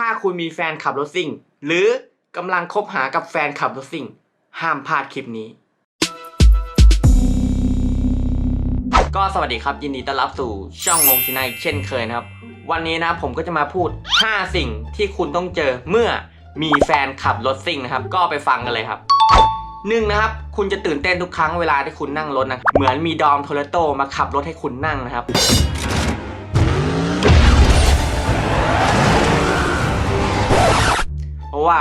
ถ้าคุณมีแฟนขับรถซิ่ง หรือกำลังคบหากับแฟนขับรถซิ่ง ห้ามพลาดคลิปนี้ ก็สวัสดีครับยินดีต้อนรับสู่ช่องงงซินายเช่นเคยนะครับ วันนี้นะผมก็จะมาพูด 5 สิ่งที่คุณต้องเจอเมื่อมีแฟนขับรถซิ่งนะครับ ก็ไปฟังกันเลยครับหนึ่งนะครับ คุณจะตื่นเต้นทุกครั้งเวลาที่คุณนั่งรถนะ เหมือนมีดอมโทเลโตมาขับรถให้คุณนั่งนะครับ ว่า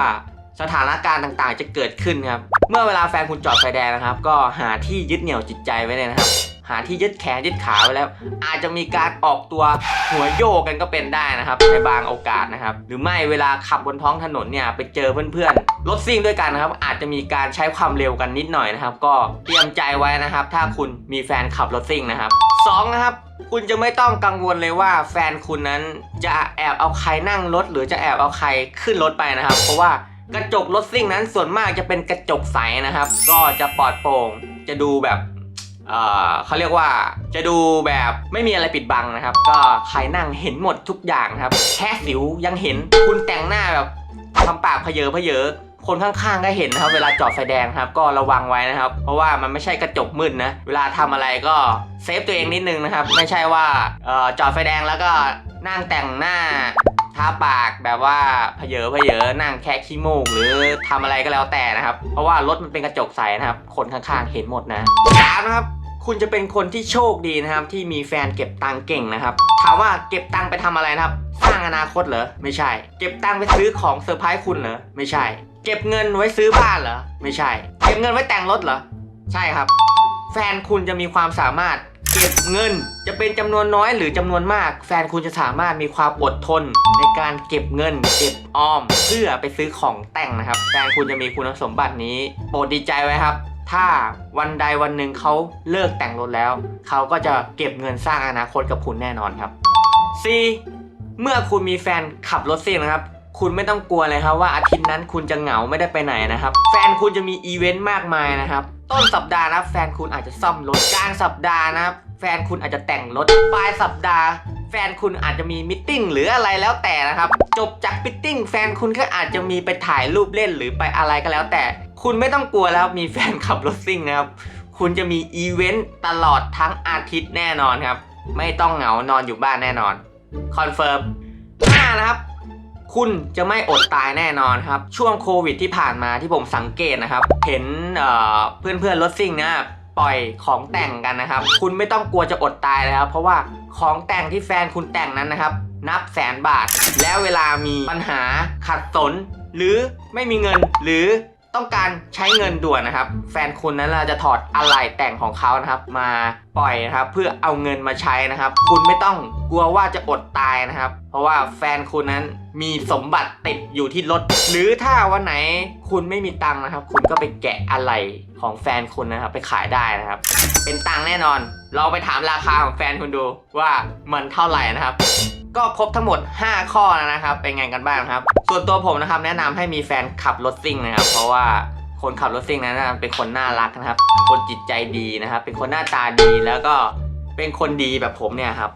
สถานการณ์ต่างๆ จะเกิดขึ้นครับ เมื่อเวลาแฟนคุณจอดไฟแดงนะครับ ก็หาที่ยึดเหนี่ยวจิตใจไว้เลยนะครับ หาที่ยึดแขนยึดขาไว้แล้ว อาจจะมีการออกตัวหัวโยกกันก็เป็นได้นะครับ ในบางโอกาสนะครับ หรือไม่เวลาขับบนท้องถนนเนี่ยไปเจอเพื่อนๆรถซิ่งด้วยกันนะครับ อาจจะมีการใช้ความเร็วกันนิดหน่อยนะครับ ก็เตรียมใจไว้นะครับ ถ้าคุณมีแฟนขับรถซิ่งนะครับสองนะครับคุณจะไม่ต้องกังวลเลยว่าแฟนคุณนั้นจะแอบเอาใครนั่งรถ หรือจะแอบเอาใครขึ้นรถไปนะครับ เพราะว่ากระจกรถซิ่งนั้นส่วนมากจะเป็นกระจกใสนะครับ ก็จะปลอดโปร่งจะดูแบบ เขาเรียกว่าจะดูแบบไม่มีอะไรปิดบังนะครับ ก็ใครนั่งเห็นหมดทุกอย่างครับแค่สิวยังเห็นคุณแต่งหน้าแบบทำปากเพเยอเพเยอคนข้างๆก็เห็นนะครับ เวลาจอดไฟแดงครับ ก็ระวังไว้นะครับ เพราะว่ามันไม่ใช่กระจกมืดนะ เวลาทำอะไรก็เซฟตัวเองนิดนึงนะครับ ไม่ใช่ว่าออจอดไฟแดงแล้วก็นั่งแต่งหน้า ทาปากแบบว่าเพเยอเพเยอนั่งแค่ขี้มูกหรือทำอะไรก็แล้วแต่นะครับ เพราะว่ารถมันเป็นกระจกใสนะครับ คนข้างๆเห็นหมดนะสามนะครับคุณจะเป็นคนที่โชคดีนะครับ ที่มีแฟนเก็บตังค์เก่งนะครับถามว่าเก็บตังค์ไปทำอะไรนะครับ สร้างอนาคตเหรอไม่ใช่ เก็บตังค์ไปซื้อของเซอร์ไพรส์คุณเหรอไม่ใช่ เก็บเงินไว้ซื้อบ้านเหรอไม่ใช่ เก็บเงินไว้แต่งรถเหรอใช่ครับ แฟนคุณจะมีความสามารถ เก็บเงิน จะเป็นจำนวนน้อยหรือจำนวนมาก แฟนคุณจะสามารถมีความอดทน ในการเก็บเงิน เก็บออม เพื่อไปซื้อของแต่งนะครับ แฟนคุณจะมีคุณสมบัตินี้ โปรดดีใจไว้ครับถ้าวันใดวันหนึ่งเขาเลิกแต่งรถแล้ว เขาก็จะเก็บเงินสร้างอนาคตกับคุณแน่นอนครับ C เมื่อคุณมีแฟนขับรถซิ่งนะครับ คุณไม่ต้องกลัวเลยครับว่าอาทิตย์นั้นคุณจะเหงาไม่ได้ไปไหนนะครับ แฟนคุณจะมีอีเวนต์มากมายนะครับ ต้นสัปดาห์นะแฟนคุณอาจจะซ่อมรถกลางสัปดาห์นะแฟนคุณอาจจะแต่งรถปลายสัปดาห์ แฟนคุณอาจจะมีมิทติ้งหรืออะไรแล้วแต่นะครับ จบจากมิทติ้งแฟนคุณก็อาจจะมีไปถ่ายรูปเล่นหรือไปอะไรก็แล้วแต่ คุณไม่ต้องกลัวแล้วมีแฟนขับรถซิ่งนะครับ คุณจะมีอีเวนต์ตลอดทั้งอาทิตย์แน่นอนครับ ไม่ต้องเหงานอนอยู่บ้านแน่นอนคอนเฟิร์มห้านะครับ คุณจะไม่อดตายแน่นอนครับ ช่วงโควิดที่ผ่านมาที่ผมสังเกตนะครับ เห็นเพื่อนเพื่อนๆรถซิ่งนี่ยปล่อยของแต่งกันนะครับ คุณไม่ต้องกลัวจะอดตายแล้วเพราะว่าของแต่งที่แฟนคุณแต่งนั้นนะครับ นับแสนบาท แล้วเวลามีปัญหาขัดสน หรือไม่มีเงินหรือ ต้องการใช้เงินด่วนนะครับ แฟนคุณนั้นเราจะถอดอะไหล่แต่งของเขานะครับ มาปล่อยนะครับเพื่อเอาเงินมาใช้นะครับ คุณไม่ต้องกลัวว่าจะอดตายนะครับ เพราะว่าแฟนคุณนั้นมีสมบัติติดอยู่ที่รถ หรือถ้าวันไหนคุณไม่มีตังค์นะครับ คุณก็ไปแกะอะไหล่ของแฟนคุณนะครับ ไปขายได้นะครับ เป็นตังค์แน่นอนลองไปถามราคาของแฟนคุณดูว่ามันเท่าไหร่นะครับ ก็ครบทั้งหมด 5 ข้อแล้วนะครับ เป็นไงกันบ้างครับ ส่วนตัวผมนะครับแนะนำให้มีแฟนขับรถซิ่งนะครับ เพราะว่าคนขับรถซิ่งนั้นเป็นคนน่ารักนะครับ คนจิตใจดีนะครับ เป็นคนหน้าตาดีแล้วก็เป็นคนดีแบบผมเนี่ยครับ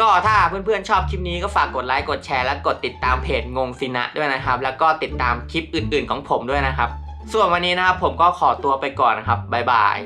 ก็ถ้าเพื่อนๆชอบคลิปนี้ก็ฝากกดไลค์กดแชร์และกดติดตามเพจงงซินะด้วยนะครับ แล้วก็ติดตามคลิปอื่นๆของผมด้วยนะครับ ส่วนวันนี้นะครับผมก็ขอตัวไปก่อนนะครับบ๊ายบาย